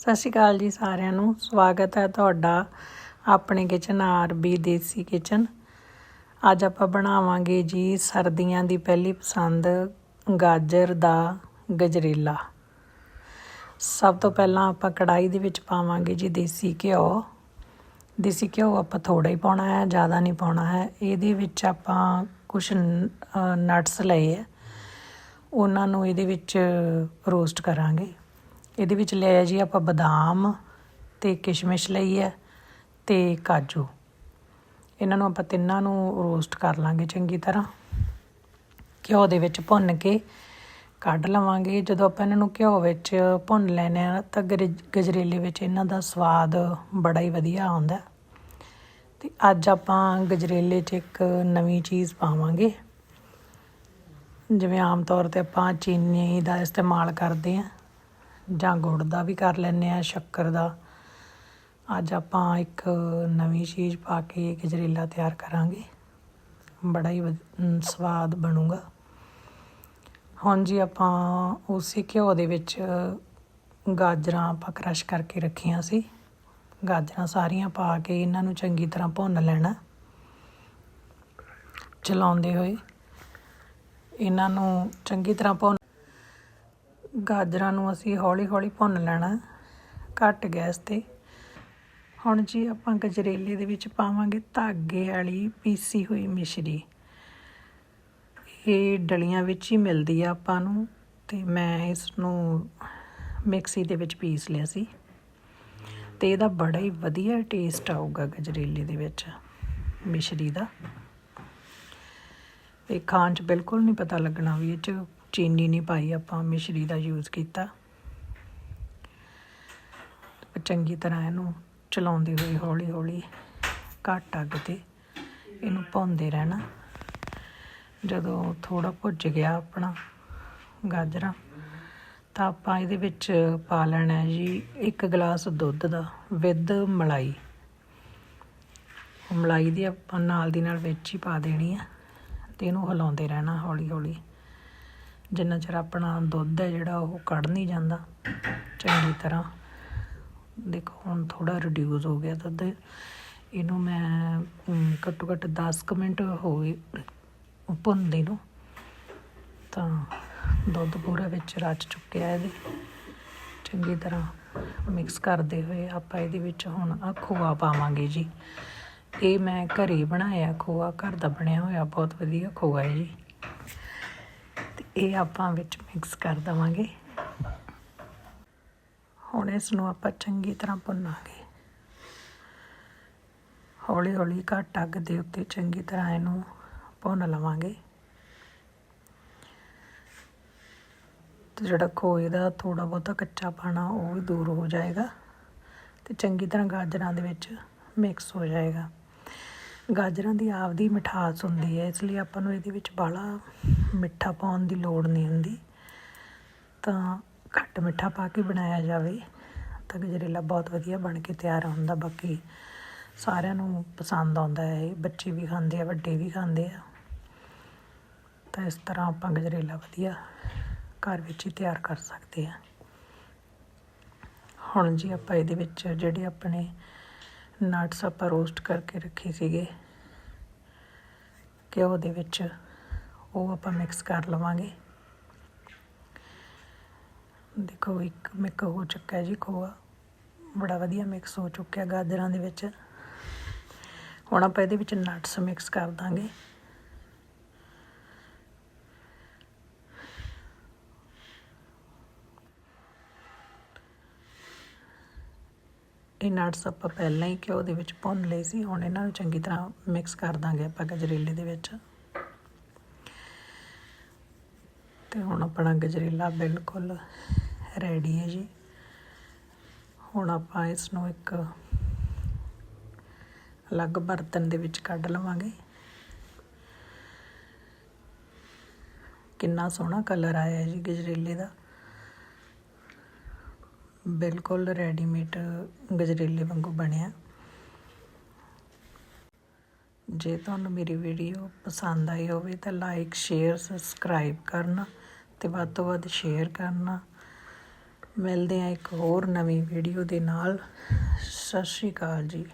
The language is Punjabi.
ਸਤਿ ਸ਼੍ਰੀ ਅਕਾਲ ਜੀ ਸਾਰਿਆਂ ਨੂੰ। ਸਵਾਗਤ ਹੈ ਤੁਹਾਡਾ ਆਪਣੇ ਕਿਚਨ ਆਰਬੀ ਦੇਸੀ ਕਿਚਨ ਅੱਜ ਆਪਾਂ ਬਣਾਵਾਂਗੇ ਜੀ ਸਰਦੀਆਂ ਦੀ ਪਹਿਲੀ ਪਸੰਦ ਗਾਜਰ ਦਾ ਗਜਰੇਲਾ। ਸਭ ਤੋਂ ਪਹਿਲਾਂ ਆਪਾਂ ਕੜਾਈ ਦੇ ਵਿੱਚ ਪਾਵਾਂਗੇ ਜੀ ਦੇਸੀ ਘਿਓ। ਦੇਸੀ ਘਿਓ ਆਪਾਂ ਥੋੜਾ ਹੀ ਪਾਉਣਾ ਹੈ, ਜ਼ਿਆਦਾ ਨਹੀਂ ਪਾਉਣਾ ਹੈ। ਇਹਦੇ ਵਿੱਚ ਆਪਾਂ ਕੁਝ ਨਟਸ ਲਏ ਹੈ। ਉਹਨਾਂ ਨੂੰ ਇਹਦੇ ਵਿੱਚ ਰੋਸਟ ਕਰਾਂਗੇ। ਇਹਦੇ ਵਿੱਚ ਲਿਆ ਜੀ ਆਪਾਂ ਬਦਾਮ ਤੇ ਕਿਸ਼ਮਿਸ਼ ਲਈ ਹੈ ਤੇ ਕਾਜੂ। ਇਹਨਾਂ ਨੂੰ ਆਪਾਂ ਤਿੰਨਾਂ ਨੂੰ ਰੋਸਟ ਕਰ ਲਾਂਗੇ ਚੰਗੀ ਤਰ੍ਹਾਂ। ਘਿਓ ਦੇ ਵਿੱਚ ਭੁੰਨ ਕੇ ਕੱਢ ਲਵਾਂਗੇ। ਜਦੋਂ ਆਪਾਂ ਇਹਨਾਂ ਨੂੰ ਘਿਓ ਵਿੱਚ ਭੁੰਨ ਲੈਨੇ ਆ ਤਾਂ ਗਰ- ਗਜਰੇਲੇ ਵਿੱਚ ਇਹਨਾਂ ਦਾ ਸਵਾਦ ਬੜਾ ਹੀ ਵਧੀਆ ਆਉਂਦਾ ਤੇ ਅੱਜ ਆਪਾਂ ਗਜਰੇਲੇ 'ਚ ਇੱਕ ਨਵੀਂ ਚੀਜ਼ ਪਾਵਾਂਗੇ। ਜਿਵੇਂ ਆਮ ਤੌਰ ਤੇ ਆਪਾਂ ਚੀਨੀ ਦਾ ਇਸਤੇਮਾਲ ਕਰਦੇ ਆ ਜਾਂ ਗੁੜ ਦਾ ਵੀ ਕਰ ਲੈਂਦੇ ਆ ਸ਼ੱਕਰ ਦਾ। ਅੱਜ ਆਪਾਂ ਇੱਕ ਨਵੀਂ ਚੀਜ਼ ਪਾ ਕੇ ਗਜਰੇਲਾ ਤਿਆਰ ਕਰਾਂਗੇ। ਬੜਾ ਹੀ ਵਧ- ਸਵਾਦ ਬਣੂਗਾ। ਹੁਣ ਜੀ ਆਪਾਂ ਉਸੇ ਘਿਓ ਦੇ ਵਿੱਚ ਗਾਜਰਾਂ ਆਪਾਂ ਕ੍ਰਸ਼ ਕਰਕੇ ਰੱਖੀਆਂ ਸੀ। ਗਾਜਰਾਂ ਸਾਰੀਆਂ ਪਾ ਕੇ ਇਹਨਾਂ ਨੂੰ ਚੰਗੀ ਤਰ੍ਹਾਂ ਭੁੰਨ ਲੈਣਾ। ਚਲਾਉਂਦੇ ਹੋਏ ਇਹਨਾਂ ਨੂੰ ਚੰਗੀ ਤਰ੍ਹਾਂ ਭੁੰਨ ਗਾਜਰਾਂ ਨੂੰ ਅਸੀਂ ਹੌਲੀ-ਹੌਲੀ ਭੁੰਨ ਲੈਣਾ, ਘੱਟ ਗੈਸ ਤੇ। ਹੁਣ ਜੀ ਆਪਾਂ ਗਜਰੇਲੇ ਦੇ ਵਿੱਚ ਪਾਵਾਂਗੇ ਧਾਗੇ ਵਾਲੀ ਪੀਸੀ ਹੋਈ ਮਿਸ਼ਰੀ। ਇਹ ਡਲੀਆਂ ਵਿੱਚ ਹੀ ਮਿਲਦੀ ਆ ਆਪਾਂ ਨੂੰ ਤੇ ਮੈਂ ਇਸ ਨੂੰ ਮਿਕਸੀ ਦੇ ਵਿੱਚ ਪੀਸ ਲਿਆ ਸੀ। ਤੇ ਇਹਦਾ ਬੜਾ ਹੀ ਵਧੀਆ ਟੇਸਟ ਆਊਗਾ ਗਜਰੇਲੇ ਦੇ ਵਿੱਚ ਮਿਸ਼ਰੀ ਦਾ। ਇਹ ਖਾਣ 'ਚ ਬਿਲਕੁਲ ਨਹੀਂ ਪਤਾ ਲੱਗਣਾ ਵੀ ਇਹ 'ਚ ਚੀਨੀ ਨਹੀਂ ਪਾਈ ਆਪਾਂ ਮਿਸ਼ਰੀ ਦਾ ਯੂਜ਼ ਕੀਤਾ। ਚੰਗੀ ਤਰ੍ਹਾਂ ਇਹਨੂੰ ਚਲਾਉਂਦੇ ਹੋਏ ਹੌਲੀ ਹੌਲੀ ਘੱਟ ਅੱਗ ਤੇ ਇਹਨੂੰ ਭੁੰਨਦੇ ਰਹਿਣਾ। ਜਦੋਂ ਥੋੜਾ ਭੁੱਜ ਗਿਆ ਆਪਣਾ ਗਾਜਰਾਂ, ਤਾਂ ਆਪਾਂ ਇਹਦੇ ਵਿੱਚ ਪਾ ਲੈਣਾ ਜੀ ਇੱਕ ਗਲਾਸ ਦੁੱਧ ਦਾ ਵਿਦ ਮਲਾਈ। ਮਲਾਈ ਦੀ ਆਪਾਂ ਨਾਲ ਦੀ ਨਾਲ ਵਿੱਚ ਹੀ ਪਾ ਦੇਣੀ ਆ ਤੇ ਇਹਨੂੰ ਹਿਲਾਉਂਦੇ ਰਹਿਣਾ ਹੌਲੀ ਹੌਲੀ ਜਿੰਨਾ ਚਿਰ ਆਪਣਾ ਦੁੱਧ ਹੈ ਜਿਹੜਾ ਉਹ ਕੱਢ ਨਹੀਂ ਜਾਂਦਾ, ਚੰਗੀ ਤਰ੍ਹਾਂ। ਦੇਖੋ, ਹੁਣ ਥੋੜਾ ਰਿਡਿਊਸ ਹੋ ਗਿਆ ਦੁੱਧ। ਇਹਨੂੰ ਮੈਂ ਘੱਟੋ ਘੱਟ 10 ਕੁ ਮਿੰਟ ਹੋ ਗਏ ਭੁੰਨਦੇ ਨੂੰ। ਤਾਂ ਦੁੱਧ ਪੂਰਾ ਵਿੱਚ ਰਚ ਚੁੱਕਿਆ ਇਹਦੇ। ਚੰਗੀ ਤਰ੍ਹਾਂ ਮਿਕਸ ਕਰਦੇ ਹੋਏ ਆਪਾਂ ਇਹਦੇ ਵਿੱਚ ਹੁਣ ਆ ਖੋਆ ਪਾਵਾਂਗੇ ਜੀ। ਇਹ ਮੈਂ ਘਰੇ ਹੀ ਬਣਾਇਆ ਖੋਆ, ਘਰ ਦਾ ਬਣਿਆ ਹੋਇਆ, ਬਹੁਤ ਵਧੀਆ ਖੋਆ ਹੈ ਜੀ। ਇਹ ਆਪਾਂ ਵਿੱਚ ਮਿਕਸ ਕਰ ਦਵਾਂਗੇ। ਹੁਣ ਇਸ ਨੂੰ ਆਪਾਂ ਚੰਗੀ ਤਰ੍ਹਾਂ ਭੁੰਨਾਂਗੇ। ਹੌਲੀ ਹੌਲੀ ਘੱਟ ਅੱਗ ਦੇ ਉੱਤੇ ਚੰਗੀ ਤਰ੍ਹਾਂ ਇਹਨੂੰ ਭੁੰਨ ਲਵਾਂਗੇ। ਤੇ ਜਿਹੜਾ ਖੋਏ ਦਾ ਥੋੜਾ ਬਹੁਤਾ ਕੱਚਾ ਪਾਣਾ ਉਹ ਵੀ ਦੂਰ ਹੋ ਜਾਏਗਾ। ਤੇ ਚੰਗੀ ਤਰ੍ਹਾਂ ਗਾਜਰਾਂ ਦੇ ਵਿੱਚ ਮਿਕਸ ਹੋ ਜਾਏਗਾ। ਗਾਜਰਾਂ ਦੀ ਆਪਦੀ ਮਿਠਾਸ ਹੁੰਦੀ ਹੈ, ਇਸ ਲਈ ਆਪਾਂ ਨੂੰ ਇਹਦੇ ਵਿੱਚ ਬਾਹਲਾ ਮਿੱਠਾ ਪਾਉਣ ਦੀ ਲੋੜ ਨਹੀਂ ਹੁੰਦੀ। ਤਾਂ ਘੱਟ ਮਿੱਠਾ ਪਾ ਕੇ ਬਣਾਇਆ ਜਾਵੇ ਤਾਂ ਗਜਰੇਲਾ ਬਹੁਤ ਵਧੀਆ ਬਣ ਕੇ ਤਿਆਰ ਹੁੰਦਾ ਬਾਕੀ ਸਾਰਿਆਂ ਨੂੰ ਪਸੰਦ ਆਉਂਦਾ ਹੈ, ਇਹ ਬੱਚੇ ਵੀ ਖਾਂਦੇ ਆ, ਵੱਡੇ ਵੀ ਖਾਂਦੇ ਆ। ਤਾਂ ਇਸ ਤਰ੍ਹਾਂ ਆਪਾਂ ਗਜਰੇਲਾ ਵਧੀਆ ਘਰ ਵਿੱਚ ਹੀ ਤਿਆਰ ਕਰ ਸਕਦੇ ਆ। ਹੁਣ ਜੀ ਆਪਾਂ ਇਹਦੇ ਵਿੱਚ ਜਿਹੜੇ ਆਪਣੇ ਨਟਸ ਆਪਾਂ ਰੋਸਟ ਕਰਕੇ ਰੱਖੇ ਸੀਗੇ ਘਿਓ ਦੇ ਵਿੱਚ ਉਹ ਆਪਾਂ ਮਿਕਸ ਕਰ ਲਵਾਂਗੇ। ਦੇਖੋ ਇੱਕ ਮਿਕ ਹੋ ਚੁੱਕਾ ਜੀ ਖੋਆ। ਬੜਾ ਵਧੀਆ ਮਿਕਸ ਹੋ ਚੁੱਕਿਆ ਗਾਜਰਾਂ ਦੇ ਵਿੱਚ। ਹੁਣ ਆਪਾਂ ਇਹਦੇ ਵਿੱਚ ਨਟਸ ਮਿਕਸ ਕਰ ਦਾਂਗੇ। ਇਹ ਨਟਸ ਆਪਾਂ ਪਹਿਲਾਂ ਹੀ ਘਿਓ ਦੇ ਵਿੱਚ ਭੁੰਨ ਲਏ ਸੀ, ਹੁਣ ਇਹਨਾਂ ਨੂੰ ਚੰਗੀ ਤਰ੍ਹਾਂ ਮਿਕਸ ਕਰ ਦਾਂਗੇ ਆਪਾਂ ਗਜਰੇਲੇ ਦੇ ਵਿੱਚ। ਤੇ ਹੁਣ ਆਪਣਾ ਗਜਰੇਲਾ ਬਿਲਕੁਲ ਰੈਡੀ ਹੈ ਜੀ। ਹੁਣ ਆਪਾਂ ਇਸ ਨੂੰ ਇੱਕ ਅਲੱਗ ਬਰਤਨ ਦੇ ਵਿੱਚ ਕੱਢ ਲਵਾਂਗੇ। ਕਿੰਨਾ ਸੋਹਣਾ ਕਲਰ ਆਇਆ ਜੀ ਗਜਰੇਲੇ ਦਾ। ਬਿਲਕੁਲ ਰੈਡੀਮੇਡ ਗਜਰੇਲੇ ਵਾਂਗੂ ਬਣਿਆ। ਜੇ ਤੁਹਾਨੂੰ ਮੇਰੀ ਵੀਡੀਓ ਪਸੰਦ ਆਈ ਹੋਵੇ ਤਾਂ ਲਾਈਕ ਸ਼ੇਅਰ ਸਬਸਕ੍ਰਾਈਬ ਕਰਨਾ ਤੇ ਵੱਧ ਤੋਂ ਵੱਧ ਸ਼ੇਅਰ ਕਰਨਾ। ਮਿਲਦੇ ਆ ਇੱਕ ਹੋਰ ਨਵੀਂ ਵੀਡੀਓ ਦੇ ਨਾਲ। ਸਤਿ ਸ਼੍ਰੀ ਅਕਾਲ ਜੀ।